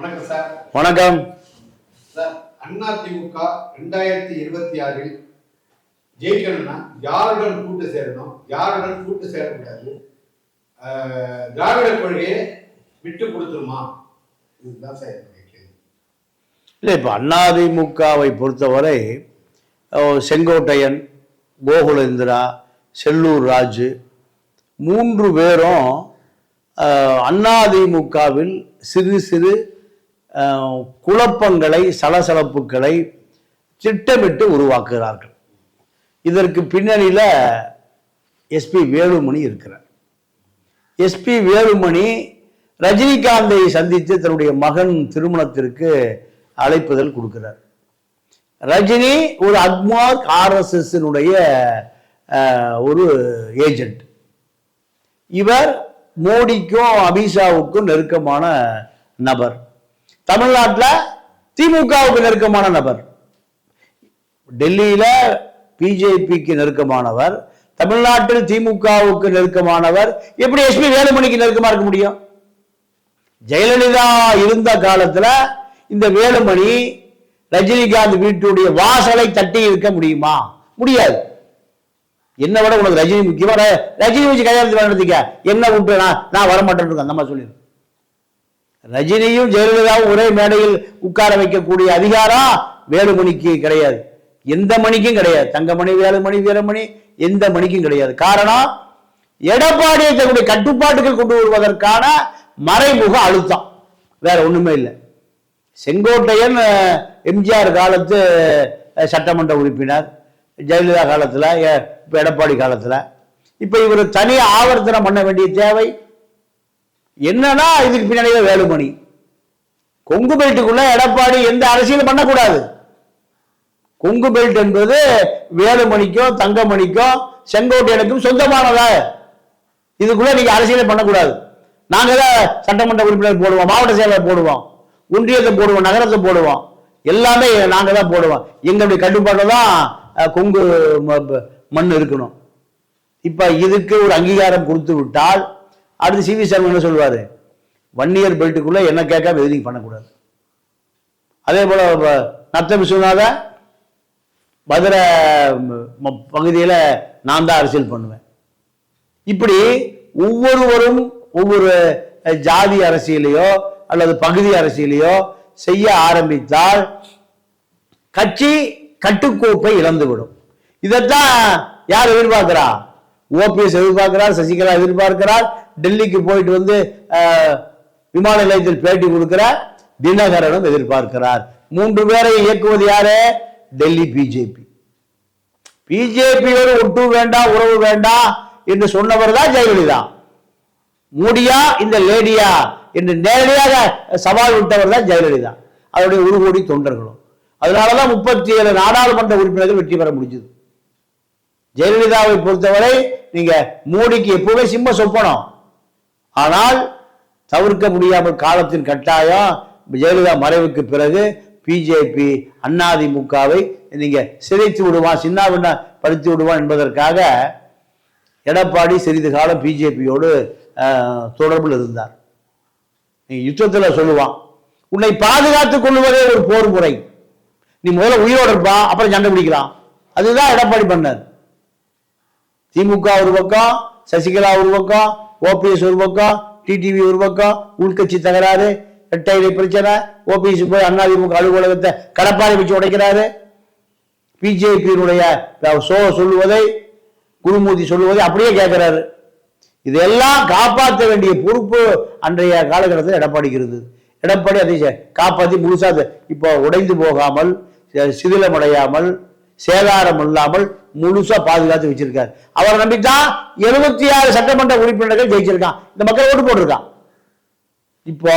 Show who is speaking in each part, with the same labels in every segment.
Speaker 1: வணக்கம் சார்.
Speaker 2: வணக்கம்.
Speaker 1: சார் அதிமுக ரெண்டாயிரத்தி இருபத்தி ஆறில் ஜெயிக்கணும்னா யாருடன் கூட்டு சேரணும் யாருடன் கூட்டு சேரக்கூடாது? திராவிட கொள்கையை விட்டு கொடுத்துருமா? இதுதான் சார்
Speaker 2: இல்லை இப்போ அதிமுகவை பொறுத்தவரை செங்கோட்டையன் கோகுலேந்திரா செல்லூர் ராஜு மூன்று பேரும் அதிமுகவில் சிறு சிறு குழப்பங்களை சலசலப்புகளை திட்டமிட்டு உருவாக்குகிறார்கள். இதற்கு பின்னணியில் எஸ்பி வேலுமணி இருக்கிறார். எஸ்பி வேலுமணி ரஜினிகாந்தை சந்தித்து தன்னுடைய மகன் திருமணத்திற்கு அழைப்புதல் கொடுக்கிறார். ரஜினி ஒரு அக்மார்க் ஆர்எஸ்எஸ்னுடைய ஒரு ஏஜென்ட் இவர் மோடிக்கும் அமித்ஷாவுக்கும் நெருக்கமான நபர். தமிழ்நாட்டில் திமுகவுக்கு நெருக்கமான நபர். டெல்லியில பிஜேபிக்கு நெருக்கமானவர். தமிழ்நாட்டில் திமுகவுக்கு நெருக்கமானவர். எப்படி எஸ்பி வேலுமணிக்கு நெருக்கமா இருக்க முடியும்? ஜெயலலிதா இருந்த காலத்துல இந்த வேலுமணி ரஜினிகாந்த் வீட்டுடைய வாசலை தட்டி இருக்க முடியுமா? முடியாது. என்ன விட உனக்கு ரஜினி முக்கியமா? ரஜினி வச்சு கல்யாணத்துக்கு நடத்திக்க. என்ன விட்டு நான் நான் வரமாட்டேன் அந்த மாதிரி சொல்லிடு ரஜினியும் ஜெயலலிதாவும் ஒரே மேடையில் உட்கார வைக்கக்கூடிய அதிகாரம் வேலுமணிக்கு கிடையாது. எந்த மணிக்கும் கிடையாது. தங்கமணி வேலுமணி வீரமணி எந்த மணிக்கும் கிடையாது. காரணம் எடப்பாடியை தன்னுடைய கட்டுப்பாட்டுகள் கொண்டு வருவதற்கான மறைமுக அழுத்தம். வேற ஒண்ணுமே இல்லை. செங்கோட்டையன் எம்ஜிஆர் காலத்து சட்டமன்ற உறுப்பினர். ஜெயலலிதா காலத்துல எ- எடப்பாடி காலத்துல. இப்ப இவர் தனி ஆவர்த்தனம் பண்ண வேண்டிய தேவை என்னன்னா இதுக்கு பின்னாடியே வேலுமணி? கொங்கு பெல்ட்டுக்குள்ள எடப்பாடி எந்த அரசியலும் பண்ணக்கூடாது. கொங்கு பெல்ட் என்பது வேலுமணிக்கும் தங்கமணிக்கும் செங்கோட்டையனுக்கும் சொந்தமானதா? இதுக்குள்ள நீங்க அரசியலை பண்ணக்கூடாது. நாங்க தான் சட்டமன்ற உறுப்பினர் போடுவோம் மாவட்ட செயலர் போடுவோம் ஒன்றியத்தை போடுவோம் நகரத்தை போடுவோம். எல்லாமே நாங்க தான் போடுவோம். எங்களுடைய கட்டுப்பாட்டில் தான் கொங்கு ம- மண் இருக்கணும். இப்ப இதுக்கு ஒரு அங்கீகாரம் கொடுத்து விட்டால் அடுத்து சிவி வி என்ன என்ன ஒன் இயர் பெல்ட்டுக்குள்ளே என்ன கேட்காம எதுவும் பண்ணக்கூடாது. அதே போல் நத்த விஸ்வநாத மதுரை பகுதியில் நான் தான் அரசியல் பண்ணுவேன். இப்படி ஒவ்வொருவரும் ஒவ்வொரு ஜாதி அரசியலையோ அல்லது பகுதி அரசியலையோ செய்ய ஆரம்பித்தால் கட்சி கட்டுக்கோப்பை இழந்துவிடும். இதைத்தான் யார் எதிர்பார்க்கிறா? ஓபிஎஸ் எதிர்பார்க்கிறார் சசிகலா எதிர்பார்க்கிறார் டெல்லிக்கு போயிட்டு வந்து விமான நிலையத்தில் பேட்டி கொடுக்கிற தினகரனும் எதிர்பார்க்கிறார். மூன்று பேரை இயக்குவது யாரு? டெல்லி பிஜேபி. பிஜேபியோடு ஒட்டு வேண்டாம் உறவு வேண்டாம் என்று சொன்னவர் தான் ஜெயலலிதா. மோடியா இந்த லேடியா என்று நேரடியாக சவால் விட்டவர் தான் ஜெயலலிதா. அவருடைய ஒரு கோடி தொண்டர்களும். அதனாலதான் முப்பத்தி ஏழு நாடாளுமன்ற உறுப்பினர்கள் வெற்றி பெற முடிஞ்சது. ஜெயலலிதாவை பொறுத்தவரை நீங்க மோடிக்கு எப்பவுமே சிம்ம சொப்பனம். ஆனால் தவிர்க்க முடியாமல் காலத்தின் கட்டாயம் ஜெயலலிதா மறைவுக்கு பிறகு பிஜேபி அதிமுகவை நீங்க சிதைத்து விடுவான் சின்னாபின்ன படுத்தி விடுவான் என்பதற்காக எடப்பாடி சிறிது காலம் பிஜேபியோடு தொடர்பில் இருந்தார். நீ யுத்தத்தில் சொல்லுவான் உன்னை பாதுகாத்துக் கொள்வதே ஒரு போர் முறை. நீ முதல்ல உயிரோடு இருப்பான் அப்புறம் சண்டை பிடிக்கலாம். அதுதான் எடப்பாடி பண்ணார். திமுக ஒரு பக்கம் சசிகலா ஒரு பக்கம் ஓபிஎஸ் ஒரு பக்கம் டிடிவி ஒரு பக்கம் உள்கட்சி தகராறு இரட்டை பிரச்சனை ஓபிஎஸ் போய் அதிமுக அலுவலகத்தை கடப்பாறை வச்சு உடைக்கிறாரு. பிஜேபியினுடைய சோ சொல்லுவதை குருமூர்த்தி சொல்லுவதை அப்படியே கேட்கிறாரு. இதெல்லாம் காப்பாற்ற வேண்டிய பொறுப்பு அன்றைய காலகட்டத்தில் எடப்பாடிக்கு இருந்தது எடப்பாடி அதை காப்பாற்றி முழுசாக இப்போ உடைந்து போகாமல் சிதிலமடையாமல் சேதாரம் இல்லாமல் முழுசா பாதுகாத்து வச்சிருக்காரு. அவரை நம்பித்தான் எழுபத்தி ஆறு சட்டமன்ற உறுப்பினர்கள் ஜெயிச்சிருக்கான். இந்த மக்கள் ஓட்டு போட்டிருக்கான் இப்போ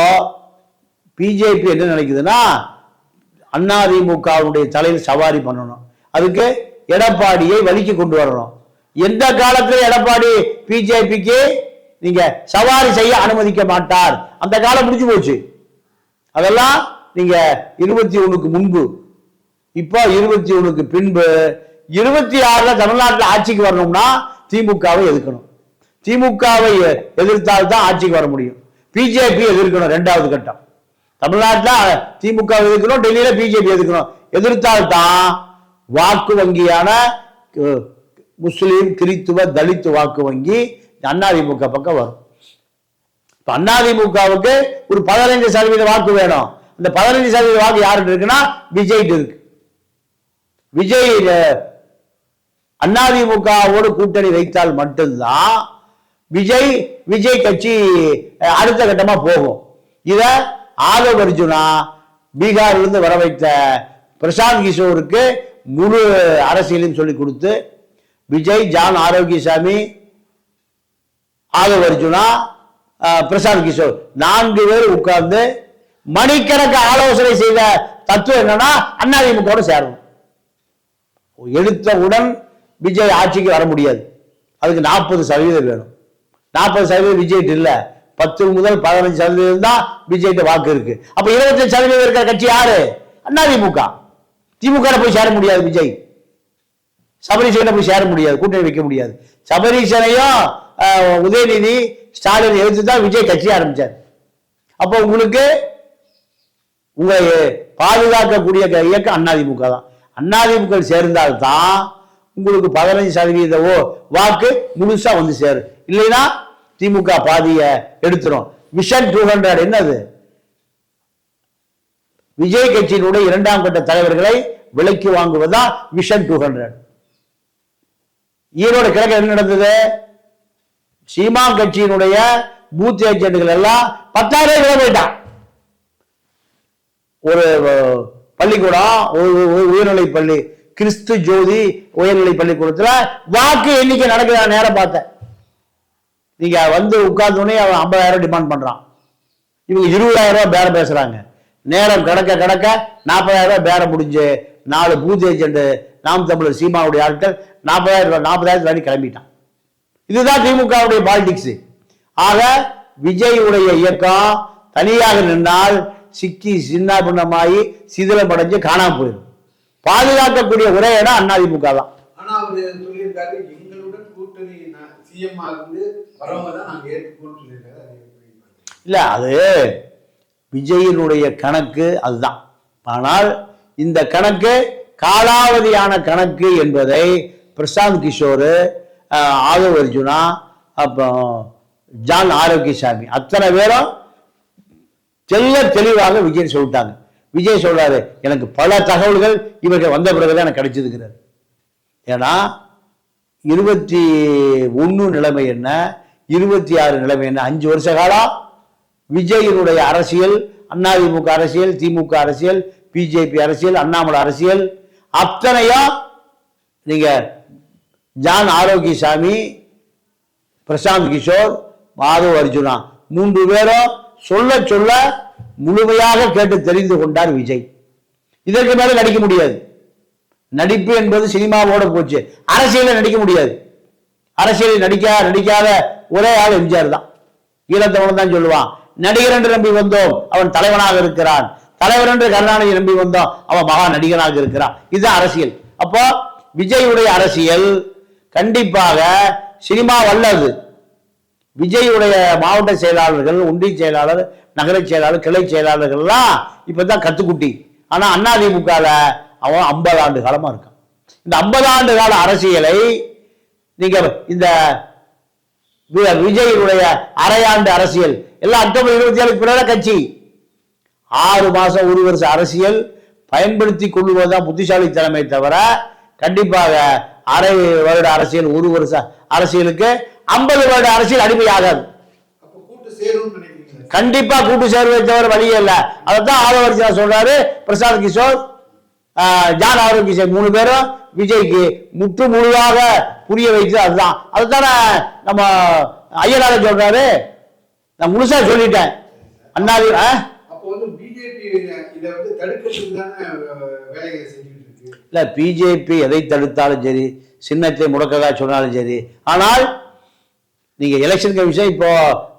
Speaker 2: பிஜேபி என்ன நினைக்குதுன்னா அதிமுகவுடைய தலையில் சவாரி பண்ணணும். அதுக்கு எடப்பாடியை வழிக்கு கொண்டு வரணும். எந்த காலத்துல எடப்பாடி பிஜேபிக்கு நீங்க சவாரி செய்ய அனுமதிக்க மாட்டார்? அந்த காலம் முடிஞ்சு போச்சு. அதெல்லாம் நீங்க இருபத்தி ஒண்ணுக்கு முன்பு இப்போ இருபத்தி ஒண்ணுக்கு பின்பு இருபத்தி ஆறுல தமிழ்நாட்டில் ஆட்சிக்கு வரணும்னா திமுகவை எதிர்க்கணும். திமுகவை எதிர்த்தால் தான் ஆட்சிக்கு வர முடியும். பிஜேபி எதிர்க்கணும் ரெண்டாவது கட்டம். தமிழ்நாட்டில் திமுக எதிர்க்கணும் டெல்லியில பிஜேபி எதிர்க்கிறோம் எதிர்த்தால்தான் வாக்கு வங்கியான முஸ்லீம் கிறித்துவ தலித் வாக்கு வங்கி அதிமுக பக்கம் வரும். இப்போ அதிமுகவுக்கு ஒரு பதினைஞ்சு சதவீத வாக்கு வேணும். அந்த பதினைஞ்சு சதவீத வாக்கு யாருக்கு இருக்குன்னா விஜய்க்கு இருக்கு. விஜய் அதிமுகவோடு கூட்டணி வைத்தால் மட்டும்தான் விஜய் விஜய் கட்சி அடுத்த கட்டமா போகும். இத ஆதவ் அர்ஜுனா பீகார்ல இருந்து வர வைத்த பிரசாந்த் கிஷோருக்கு முழு அரசியலையும் சொல்லி கொடுத்து விஜய் ஜான் ஆரோக்கியசாமி ஆதவ் அர்ஜுனா பிரசாந்த் கிஷோர் நான்கு பேர் உட்கார்ந்து மணிக்கணக்கு ஆலோசனை செய்த தத்துவம் என்னன்னா அதிமுக சேரணும். எடுத்தவுடன் விஜய் ஆட்சிக்கு வர முடியாது. அதுக்கு நாற்பது சதவீதம் வேணும். நாற்பது சதவீதம் விஜய்ட்டு இல்லை. பத்து முதல் பதினஞ்சு சதவீதம் தான் விஜய்கிட்ட வாக்கு இருக்கு. அப்ப இருபத்தஞ்சு சதவீதம் இருக்கிற கட்சி யாரு? அண்ணா திமுக. திமுக போய் சேர முடியாது விஜய். சபரீசனை போய் சேர முடியாது. கூட்டணி வைக்க முடியாது. சபரீசனையும் ஆஹ், உதயநிதி ஸ்டாலின் எழுத்து தான் விஜய் கட்சி ஆரம்பிச்சார். அப்போ உங்களுக்கு உங்களை பாதுகாக்கக்கூடிய இயக்கம் அதிமுக தான். அதிமுக சேர்ந்தால்தான் உங்களுக்கு பதினஞ்சு சதவீத ஓ- வாக்கு முழுசா வந்து சேரும். இல்லைன்னா திமுக பாதியை எடுத்துரும். விஷன் டூ ஹண்ட்ரட் என்னது? விஜய் கட்சியினுடைய இரண்டாம் கட்ட தலைவர்களை விலைக்கு வாங்குவதுதான் விஷன் டூ ஹண்ட்ரட் ஈரோடு கிழக்கு என்ன நடந்தது? சீமா கட்சியினுடைய பூத் ஏஜென்ட்கள் எல்லாம் பத்தாயிரம் கிலோ போயிட்டான். ஒரு பள்ளிக்கூடம் உயர்நிலை பள்ளி. கிறிஸ்து ஜோதி உயர்நிலை பள்ளிக்கூடத்துல வாக்கு எண்ணிக்கை நடக்குதா? நேரம் பார்த்தேன். நீங்க வந்து உட்கார்ந்தோடனே அவன் ஐம்பதாயிரம் டிமாண்ட் பண்றான். இவங்க இருபதாயிரம் ரூபாய் பேரம் பேசுறாங்க. நேரம் கடக்க கடக்க நாற்பதாயிரம் ரூபாய் பேரம் முடிஞ்சு நாலு பூத் ஏஜென்ட் நாம் தமிழர் சீமாவுடைய ஆட்கள் நாற்பதாயிரம் ரூபாய் நாற்பதாயிரத்து வாங்கி கிளம்பிட்டான். இதுதான் திமுகவுடைய பாலிடிக்ஸ் ஆக விஜய் உடைய இயக்கம் தனியாக நின்றால் சிக்கி சின்ன பின்னமாயி சிதிலமடைஞ்சு காணாம போயிடும். பாதுகாக்கக்கூடிய ஒரே இடம் அதிமுக தான்? இல்ல அது விஜயினுடைய கணக்கு அதுதான். ஆனால் இந்த கணக்கு காலாவதியான கணக்கு என்பதை பிரசாந்த் கிஷோர் ஆதவ் அர்ஜுனா அப்புறம் ஜான் ஆரோக்கியசாமி அத்தனை பேரும் தெல்ல தெளிவாக விஜய் சொல்லிட்டாங்க. விஜய் சொல்றாரு எனக்கு பல தகவல்கள் இவர்கள் வந்த பிறகுதான் எனக்கு கிடைச்சிருக்கிறார் ஏன்னா இருபத்தி ஒன்று நிலைமை என்ன இருபத்தி ஆறு நிலைமை என்ன அஞ்சு வருஷ காலம் விஜயினுடைய அரசியல் அதிமுக அரசியல் திமுக அரசியல் பிஜேபி அரசியல் அண்ணாமலை அரசியல் அத்தனையும் நீங்க ஜான் ஆரோக்கியசாமி பிரசாந்த் கிஷோர் மாதவ் அர்ஜுனா மூன்று பேரும் சொல்ல சொல்ல முழுமையாக கேட்டு தெரிந்து கொண்டார் விஜய். இதற்கு மேலே நடிக்க முடியாது. நடிப்பு என்பது சினிமாவோட போச்சு. அரசியலில் நடிக்க முடியாது. அரசியலில் நடிக்க நடிக்காத ஒரே ஆள் எம்ஜிஆர் தான். ஈழத்தவன் தான் சொல்லுவான் நடிகர் என்று நம்பி வந்தோம் அவன் தலைவனாக இருக்கிறான். தலைவர் என்று கருணாநிதி நம்பி வந்தோம் அவன் மகா நடிகனாக இருக்கிறான். இதுதான் அரசியல். அப்போ விஜயுடைய அரசியல் கண்டிப்பாக சினிமா வல்லது. விஜயுடைய மாவட்ட செயலாளர்கள் ஒன்றிய செயலாளர் நகர செயலாளர் கிளை செயலாளர்கள்லாம் இப்போ தான் கத்துக்குட்டி. ஆனால் அதிமுகல அவன் ஐம்பது ஆண்டு காலமாக இருக்கான். இந்த ஐம்பது ஆண்டு கால அரசியலை நீங்கள் இந்த விஜயனுடைய அரையாண்டு அரசியல் எல்லாம் அக்டோபர் இருபத்தி ஏழு பிறகு கட்சி. ஆறு மாதம் ஒரு வருஷம் அரசியல் பயன்படுத்தி கொள்வதுதான் புத்திசாலித்தனமே தவிர கண்டிப்பாக அரை வருட அரசியல் ஒரு வருஷ அரசியலுக்கு ஐம்பது வருட அரசியல் அடிமையாகாது கண்டிப்பா கூட்டு சேர்வை தவிர வழியே இல்ல. அதைத்தான் ஆதவர்ஜா சொல்றாரு. பிரசாந்த் கிஷோர் ஜான் ஆரோக்கிய மூணு பேரும் விஜய்க்கு முற்று முழுதாக புரிய வைத்து அதுதான். அதுதானே நம்ம ஐயனார சொல்றாரு. நான் முழுசா சொல்லிட்டேன்.
Speaker 1: இருக்கு?
Speaker 2: இல்ல பிஜேபி எதை தடுத்தாலும் சரி சின்னத்தை முடக்கதா சொன்னாலும் சரி. ஆனால் நீங்கள் எலெக்ஷன் கமிஷன் இப்போ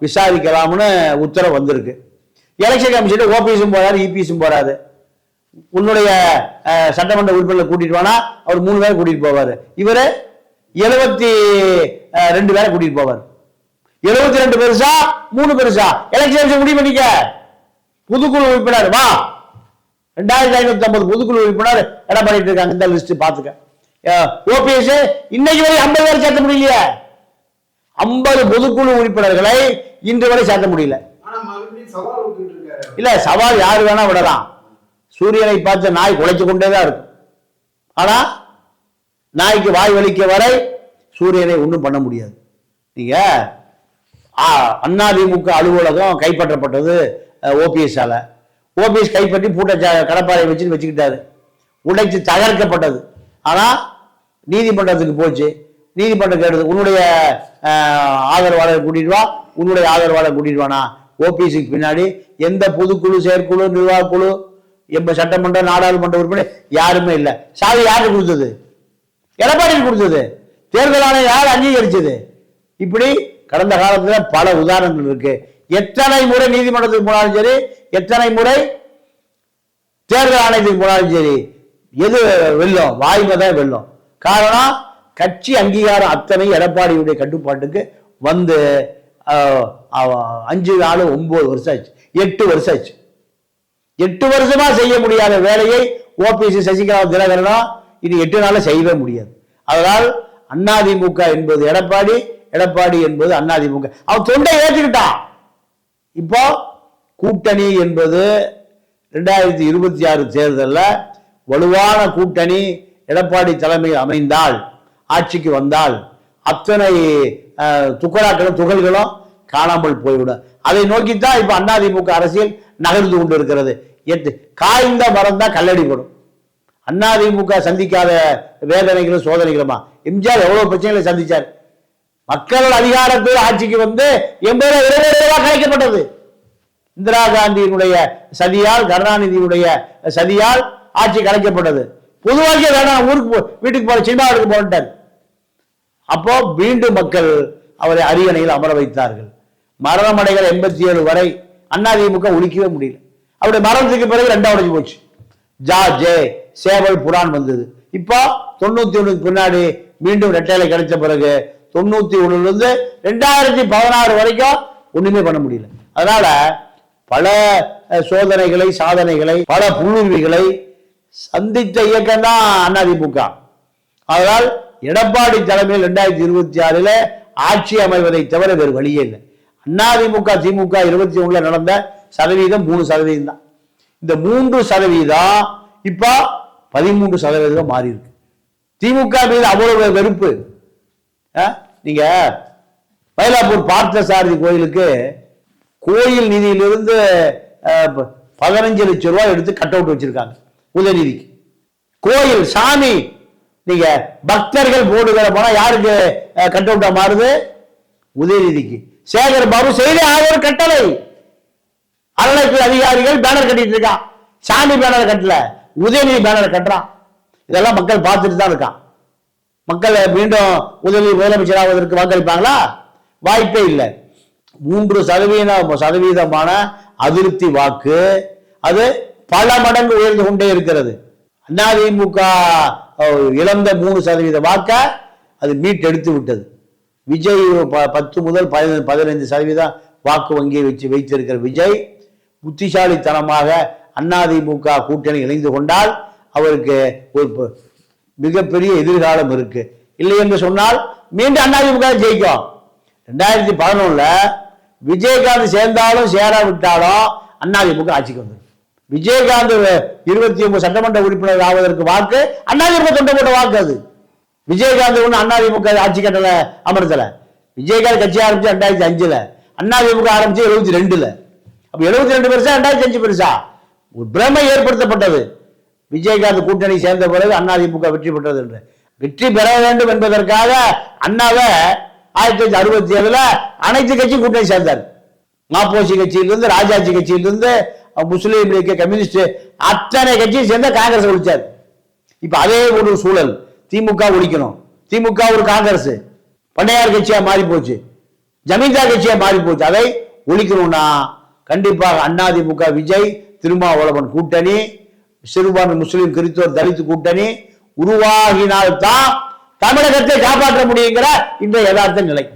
Speaker 2: விசாரிக்கலாம்னு உத்தரவு வந்திருக்கு. எலெக்ஷன் கமிஷன் ஓபிஎஸும் போறாரு இபிஎஸும் போறாரு. உன்னுடைய சட்டமன்ற உறுப்பினர்களை கூட்டிட்டு போனா அவர் மூணு பேரை கூட்டிட்டு போவாரு. இவரு எழுபத்தி ரெண்டு பேரை கூட்டிட்டு போவார். எழுபத்தி ரெண்டு பெருசா மூணு பெருசா? எலெக்ஷன் கமிஷன் முடிவு பண்ணிக்க. புதுக்குழு உறுப்பினர் வா. ரெண்டாயிரத்தி ஐநூத்தி ஐம்பது புதுக்குழு உறுப்பினர் இடம் பண்ணிட்டு இருக்காங்க? இந்த லிஸ்ட் பாத்துக்க. ஓபிஎஸ் இன்னைக்கு வரை ஐம்பது பேர் சேர்த்த முடியலையே. ஐம்பது பொதுக்குழு உறுப்பினர்களை இன்று வரை சேர்த்த முடியல. இல்ல சவால் யாரு வேணா விடலாம். சூரியனை பார்த்து நாய் குலைச்சு கொண்டே தான் இருக்கும். ஆனா நாய்க்கு வாய் வலிக்க வரை சூரியனை ஒன்றும் பண்ண முடியாது. நீங்க ஆ, அதிமுக அலுவலகம் கைப்பற்றப்பட்டது ஓபிஎஸ் ஆல. ஓபிஎஸ் கைப்பற்றி பூட்ட ச- கடப்பாரை வச்சு வச்சுக்கிட்டாரு. உடைச்சு தகர்க்கப்பட்டது. ஆனா நீதிமன்றத்துக்கு போச்சு. நீதிமன்றம் கேட்டது உன்னுடைய ஆதரவாளர் கூட்டிட்டு வா உன்னுடைய ஆதரவாளர் கூட்டிட்டு வானா ஓபிசிக்கு பின்னாடி எந்த பொதுக்குழு செயற்குழு நிர்வாகக்குழு எம்ப சட்டமன்ற நாடாளுமன்ற உறுப்பினர் யாருமே இல்லை. சாவி யாருக்கு கொடுத்தது? எடப்பாடி கொடுத்தது. தேர்தல் ஆணையம் யார் அங்கீகரிச்சது? இப்படி கடந்த காலத்துல பல உதாரணங்கள் இருக்கு. எத்தனை முறை நீதிமன்றத்துக்கு போனாலும் சரி எத்தனை முறை தேர்தல் ஆணையத்துக்கு போனாலும் சரி எது வெல்லும்? வாய்மை தான் வெல்லும். காரணம் கட்சி அங்கீகாரம் அத்தனை எடப்பாடியுடைய கட்டுப்பாட்டுக்கு வந்து அஞ்சு நாலு ஒன்பது வருஷம் ஆச்சு. எட்டு வருஷம் ஆச்சு. எட்டு வருஷமா செய்ய முடியாத வேலையை ஓபிஎஸ்சி சசிகலா தினகரனா இது எட்டு நாள செய்யவே முடியாது. அதனால் அதிமுக என்பது எடப்பாடி எடப்பாடி என்பது அதிமுக அவன் தொண்டை ஏற்றுக்கிட்டான் இப்போ கூட்டணி என்பது ரெண்டாயிரத்தி இருபத்தி ஆறு தேர்தலில் வலுவான கூட்டணி எடப்பாடி தலைமையில் அமைந்தால் ஆட்சிக்கு வந்தால் அத்தனை துக்கராக்களும் துகள்களும் காணாமல் போய்விடும். அதை நோக்கித்தான் இப்ப அதிமுக அரசியல் நகர்ந்து கொண்டு இருக்கிறது எட்டு காய்ந்த மரம் தான் கல்லடிப்படும் அதிமுக சந்திக்காத வேதனைகளும் சோதனைகளுமா? எம்ஜிஆர் எவ்வளவு பிரச்சனைகளை சந்திச்சார். மக்கள் அதிகாரத்தில் ஆட்சிக்கு வந்து எண்பது இருபது ரூபாய் கலைக்கப்பட்டது இந்திரா காந்தியினுடைய சதியால் கருணாநிதியுடைய சதியால் ஆட்சி கலைக்கப்பட்டது. பொதுவாக வேணாம் ஊருக்கு வீட்டுக்கு போற சினிமாவுக்கு எடுக்க அப்போ மீண்டும் மக்கள் அவரை அரியணையில் அமர வைத்தார்கள். மரணமடைகள் எண்பத்தி ஏழு வரை அதிமுக ஒழிக்கவே முடியல. அவருடைய மரணத்துக்கு பிறகு ரெண்டாம் உடைஞ்சு போச்சு. ஜா ஜே சேவல் புரான் வந்தது. இப்போ தொண்ணூத்தி ஒண்ணுக்கு பின்னாடி மீண்டும் ரெட்டையில கிடைச்ச பிறகு தொண்ணூத்தி ஒண்ணுல இருந்து ரெண்டாயிரத்தி பதினாறு வரைக்கும் ஒண்ணுமே பண்ண முடியல. அதனால பல சோதனைகளை சாதனைகளை பல புழுவிகளை சந்தித்த இயக்கம் தான் அதிமுக அதனால் எடப்பாடி தலைமையில் ரெண்டாயிரத்தி இருபத்தி ஆறில் ஆட்சி அமைவதை தவிர வேறு வழியே இல்லை. அதிமுக திமுக இருபத்தி ஒண்ணுல நடந்த சதவீதம் மூணு சதவீதம் தான். இந்த மூன்று சதவீதம் இப்போ பதிமூன்று சதவீதம் மாறி இருக்கு. திமுக மீது அவ்வளவு வெறுப்பு. ஆ? நீங்க மயிலாப்பூர் பார்த்தசாரதி கோயிலுக்கு கோயில் நிதியிலிருந்து ப- பதினஞ்சு லட்சம் ரூபாய் எடுத்து கட் அவுட் வச்சிருக்காங்க. உதயநிதிக்கு. கோயில் சாமி நீங்க பக்தர்கள் போடுகிற பணம் யாருக்கு கட் அவுட்டா மாறுது? உதயநிதிக்கு. சேகர் பாபு செய்தி ஆதரவு கட்டளை. அறநிலையத்துறை அதிகாரிகள் பேனர் கட்டிட்டு இருக்கான் சாமி பேனர் கட்டல. உதயநிதி பேனர் கட்டுறான். இதெல்லாம் மக்கள் பார்த்துட்டு தான் இருக்கான். மக்கள் மீண்டும் உதவி முதலமைச்சராவதற்கு வாக்களிப்பாங்களா? வாய்ப்பே இல்லை. மூன்று சதவீதம் சதவீதமான அதிருப்தி வாக்கு. அது பல மடங்கு உயர்ந்து கொண்டே இருக்கிறது. அதிமுக இழந்த மூணு சதவீத வாக்க அது மீட்டெடுத்து விட்டது விஜய் ப- பத்து முதல் பதினைந்து பதினைந்து சதவீதம் வாக்கு வங்கியை வச்சு வைத்திருக்கிற விஜய் புத்திசாலித்தனமாக அதிமுக கூட்டணி இணைந்து கொண்டால் அவருக்கு ஒரு மிகப்பெரிய எதிர்காலம் இருக்கு. இல்லை என்று சொன்னால் மீண்டும் அதிமுக ஜெயிக்கும். ரெண்டாயிரத்தி பதினொன்னுல விஜயகாந்த் சேர்ந்தாலும் சேராவிட்டாலும் அதிமுக ஆட்சிக்கு வந்துடும். விஜயகாந்த் இருபத்தி ஒன்பது சட்டமன்ற உறுப்பினர் ஆவதற்கு வாக்கு அதிமுக தொண்டை போட்ட வாக்கு அது. விஜயகாந்த் ஒண்ணு அதிமுக ஆட்சி கட்டல அமர்த்தல. விஜயகாந்த் கட்சி ஆரம்பிச்சு ரெண்டாயிரத்தி அஞ்சுல. அதிமுக ஆரம்பிச்சு எழுபத்தி ரெண்டுல. அப்ப எழுபத்தி ரெண்டு பெருசா ரெண்டாயிரத்தி அஞ்சு பெருசா? ஒரு பிரமை ஏற்படுத்தப்பட்டது. விஜயகாந்த் கூட்டணி சேர்ந்த பிறகு அதிமுக வெற்றி பெற்றது என்று. வெற்றி பெற வேண்டும் என்பதற்காக அண்ணாவை ஆயிரத்தி தொள்ளாயிரத்தி அறுபத்தி ஏழுல அனைத்து கட்சி கூட்டணி சேர்ந்தார். மாப்போசி கட்சியிலிருந்து ராஜாஜி கட்சியிலிருந்து முஸ்லீம் லீக் கம்யூனிஸ்ட் அத்தனை கட்சியும் சேர்ந்த காங்கிரஸ் ஒழிச்சார். இப்ப அதே ஒரு சூழல். திமுக ஒழிக்கணும். திமுக ஒரு காங்கிரஸ். பண்ணையார் கட்சியா மாறி போச்சு ஜமீன்தார் கட்சியா மாறி போச்சு அதை ஒழிக்கணும்னா கண்டிப்பாக அதிமுக விஜய் திருமாவளவன் கூட்டணி சிறுபான்மை முஸ்லீம் கிறிஸ்தவர் தலித் கூட்டணி உருவாகினால்தான் தமிழகத்தை காப்பாற்ற முடியுங்கிற இந்த யதார்த்த நிலை.